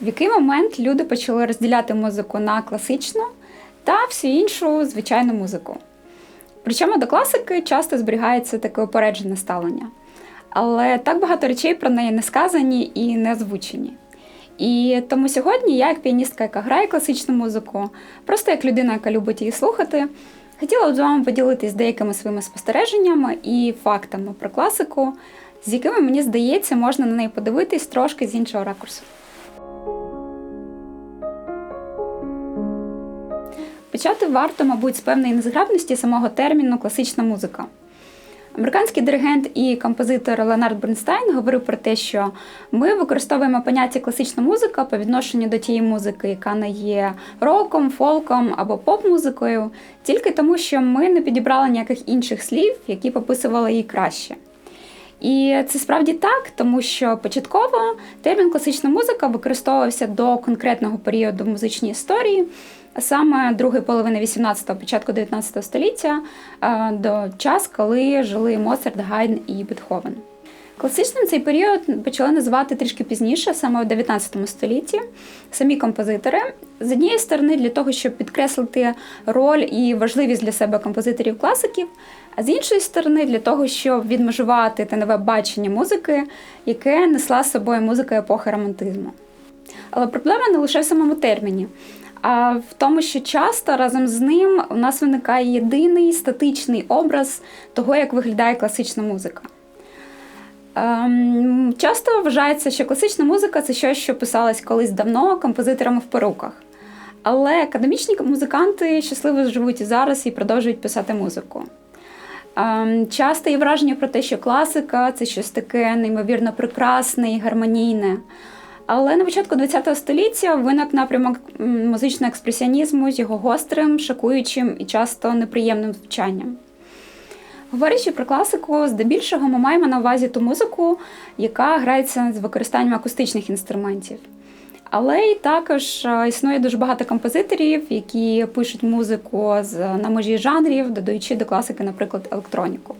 В який момент люди почали розділяти музику на класичну та всю іншу звичайну музику. Причому до класики часто зберігається таке опереджене ставлення. Але так багато речей про неї не сказані і не озвучені. І тому сьогодні я, як піаністка, яка грає класичну музику, просто як людина, яка любить її слухати, хотіла б з вами поділитись деякими своїми спостереженнями і фактами про класику, з якими, мені здається, можна на неї подивитись трошки з іншого ракурсу. Почати варто, мабуть, з певної незграбності самого терміну класична музика. Американський диригент і композитор Леонард Бернстайн говорив про те, що ми використовуємо поняття класична музика по відношенню до тієї музики, яка не є роком, фолком або поп-музикою, тільки тому, що ми не підібрали ніяких інших слів, які пописували її краще. І це справді так, тому що початково термін класична музика використовувався до конкретного періоду в музичній історії, саме другої половини 18-го, початку 19 століття, е, до час, коли жили Моцарт, Гайден і Бетховен. Класичним цей період почали називати трішки пізніше, саме у 19 столітті, самі композитори. З однієї сторони, для того, щоб підкреслити роль і важливість для себе композиторів-класиків, а з іншої сторони, для того, щоб відмежувати те нове бачення музики, яке несла з собою музика епохи романтизму. Але проблема не лише в самому терміні, а в тому, що часто разом з ним у нас виникає єдиний статичний образ того, як виглядає класична музика. Ем, часто вважається, що класична музика це щось, що писалось колись давно композиторами в перуках. Але академічні музиканти щасливо живуть і зараз і продовжують писати музику. Ем, часто є враження про те, що класика це щось таке неймовірно прекрасне і гармонійне. Але на початку ХХ століття виник напрямок музичного експресіонізму з його гострим, шокуючим і часто неприємним звучанням. Говорячи про класику, здебільшого ми маємо на увазі ту музику, яка грається з використанням акустичних інструментів. Але і також існує дуже багато композиторів, які пишуть музику на межі жанрів, додаючи до класики, наприклад, електроніку.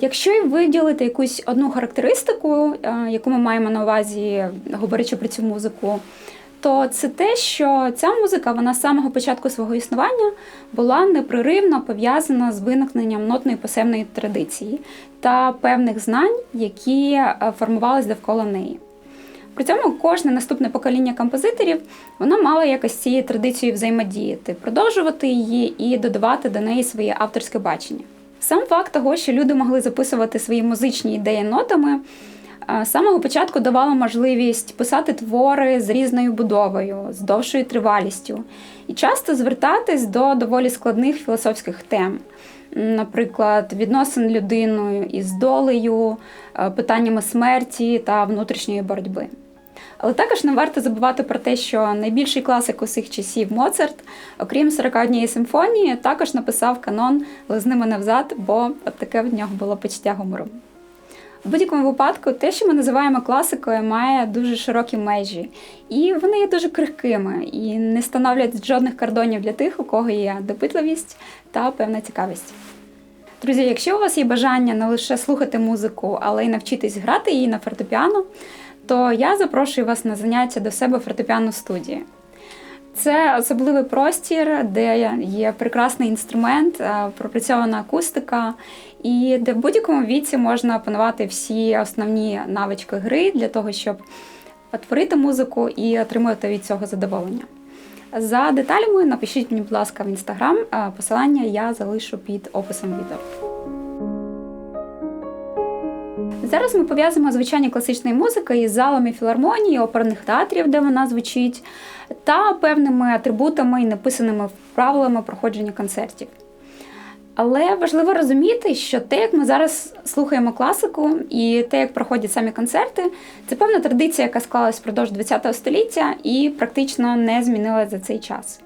Якщо виділити якусь одну характеристику, яку ми маємо на увазі, говорячи про цю музику, то це те, що ця музика вона з самого початку свого існування була непреривно пов'язана з виникненням нотної посевної традиції та певних знань, які формувалися довкола неї. При цьому кожне наступне покоління композиторів воно мало якось цією традицією взаємодіяти, продовжувати її і додавати до неї своє авторське бачення. Сам факт того, що люди могли записувати свої музичні ідеї нотами, з самого початку давало можливість писати твори з різною будовою, з довшою тривалістю, і часто звертатись до доволі складних філософських тем. Наприклад, відносин людиною із долею, питаннями смерті та внутрішньої боротьби. Але також не варто забувати про те, що найбільший класик усіх часів Моцарт, окрім 41 симфонії, також написав канон Лизни мене взад, бо от таке в нього було почуття гумору. В будь-якому випадку, те, що ми називаємо класикою, має дуже широкі межі, і вони є дуже крихкими і не становлять жодних кордонів для тих, у кого є допитливість та певна цікавість. Друзі, якщо у вас є бажання не лише слухати музику, але й навчитись грати її на фортепіано, то я запрошую вас на заняття до себе фортепіано студії. Це особливий простір, де є прекрасний інструмент, пропрацьована акустика, і де в будь-якому віці можна опанувати всі основні навички гри для того, щоб творити музику і отримувати від цього задоволення. За деталями напишіть мені, будь ласка, в інстаграм. Посилання я залишу під описом відео. Зараз ми пов'язуємо звучання класичної музики із залами філармонії, оперних театрів, де вона звучить, та певними атрибутами і написаними правилами проходження концертів. Але важливо розуміти, що те, як ми зараз слухаємо класику, і те, як проходять самі концерти, це певна традиція, яка склалась впродовж ХХ століття і практично не змінилася за цей час.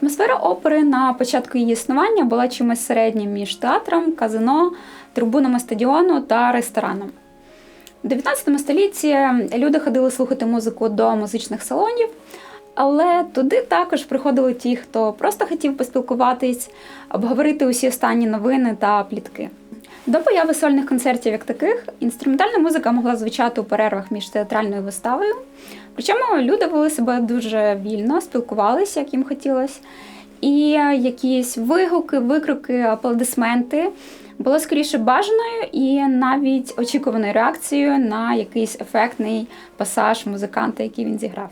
Атмосфера опери на початку її існування була чимось середнім між театром, казино, трибунами стадіону та рестораном. У 19 столітті люди ходили слухати музику до музичних салонів, але туди також приходили ті, хто просто хотів поспілкуватись, обговорити усі останні новини та плітки. До появи сольних концертів як таких, інструментальна музика могла звучати у перервах між театральною виставою. Причому люди вели себе дуже вільно, спілкувалися, як їм хотілося. І якісь вигуки, викрики, аплодисменти було скоріше бажаною і навіть очікуваною реакцією на якийсь ефектний пасаж музиканта, який він зіграв.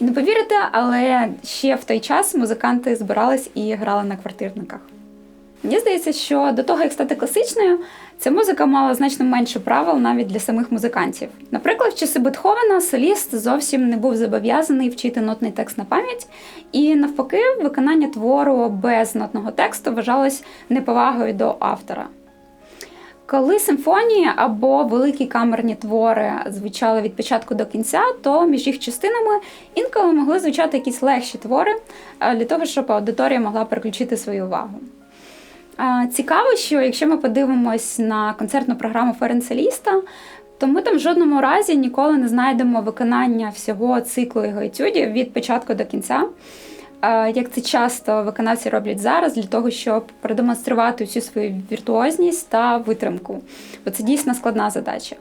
І не повірите, але ще в той час музиканти збирались і грали на квартирниках. Мені здається, що до того, як стати класичною, ця музика мала значно менше правил навіть для самих музикантів. Наприклад, в часи Бетховена соліст зовсім не був зобов'язаний вчити нотний текст на пам'ять, і навпаки, виконання твору без нотного тексту вважалось неповагою до автора. Коли симфонії або великі камерні твори звучали від початку до кінця, то між їх частинами інколи могли звучати якісь легші твори е, для того, щоб аудиторія могла переключити свою увагу. Е, Цікаво, що якщо ми подивимось на концертну програму Ференца Ліста, то ми там в жодному разі ніколи не знайдемо виконання всього циклу його етюдів від початку до кінця. Як це часто виконавці роблять зараз для того, щоб продемонструвати всю свою віртуозність та витримку, бо це дійсно складна задача.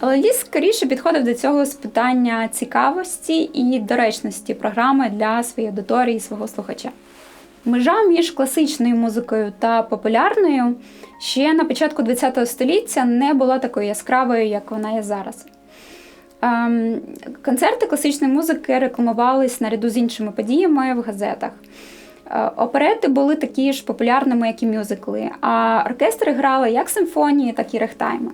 Але ліс скоріше підходив до цього з питання цікавості і доречності програми для своєї аудиторії і свого слухача. Межа між класичною музикою та популярною ще на початку ХХ століття не була такою яскравою, як вона є зараз. Ем, Концерти класичної музики рекламувались наряду з іншими подіями в газетах. Е, Оперети були такі ж популярними, як і мюзикли, а оркестри грали як симфонії, так і рехтайми.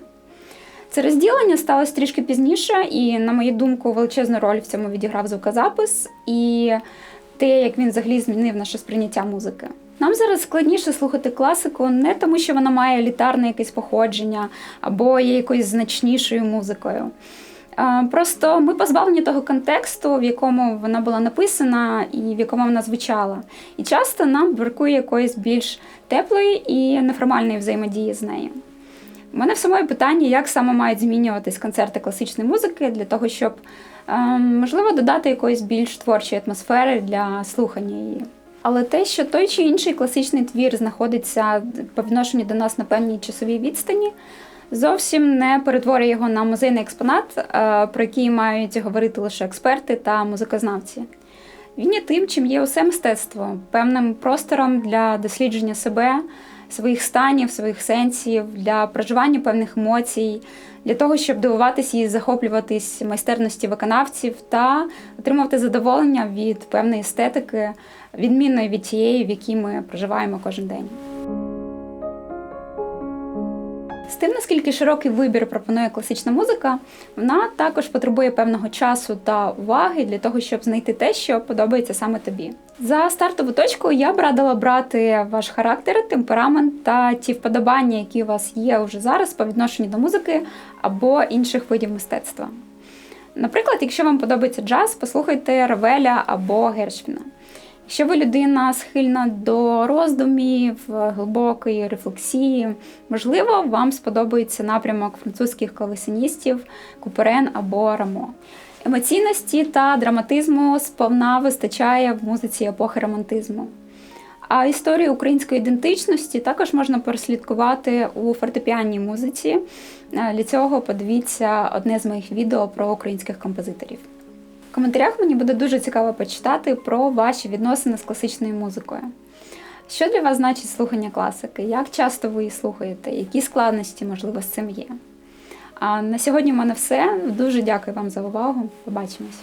Це розділення сталося трішки пізніше, і, на мою думку, величезну роль в цьому відіграв звукозапис і те, як він взагалі змінив наше сприйняття музики. Нам зараз складніше слухати класику не тому, що вона має елітарне якесь походження або є якоюсь значнішою музикою. Просто ми позбавлені того контексту, в якому вона була написана і в якому вона звучала. І часто нам бракує якоїсь більш теплої і неформальної взаємодії з нею. У мене в самої питання, як саме мають змінюватись концерти класичної музики для того, щоб можливо додати якоїсь більш творчої атмосфери для слухання її. Але те, що той чи інший класичний твір знаходиться по відношенню до нас на певній часовій відстані, зовсім не перетворює його на музейний експонат, е, про який мають говорити лише експерти та музикознавці. Він є тим, чим є усе мистецтво, певним простором для дослідження себе, своїх станів, своїх сенсів, для проживання певних емоцій, для того, щоб дивуватися і захоплюватись майстерності виконавців та отримувати задоволення від певної естетики, відмінної від тієї, в якій ми проживаємо кожен день. З тим, наскільки широкий вибір пропонує класична музика, вона також потребує певного часу та уваги для того, щоб знайти те, що подобається саме тобі. За стартову точку я б радила брати ваш характер, темперамент та ті вподобання, які у вас є вже зараз по відношенню до музики або інших видів мистецтва. Наприклад, якщо вам подобається джаз, послухайте Равеля або Гершвіна. Якщо ви людина схильна до роздумів, глибокої рефлексії, можливо, вам сподобається напрямок французьких клавесиністів Куперен або Рамо. Емоційності та драматизму сповна вистачає в музиці епохи романтизму. А історію української ідентичності також можна прослідкувати у фортепіанній музиці. Для цього подивіться одне з моїх відео про українських композиторів. В коментарях мені буде дуже цікаво почитати про ваші відносини з класичною музикою. Що для вас значить слухання класики? Як часто ви її слухаєте? Які складності, можливо, з цим є? А на сьогодні в мене все. Дуже дякую вам за увагу. Побачимось!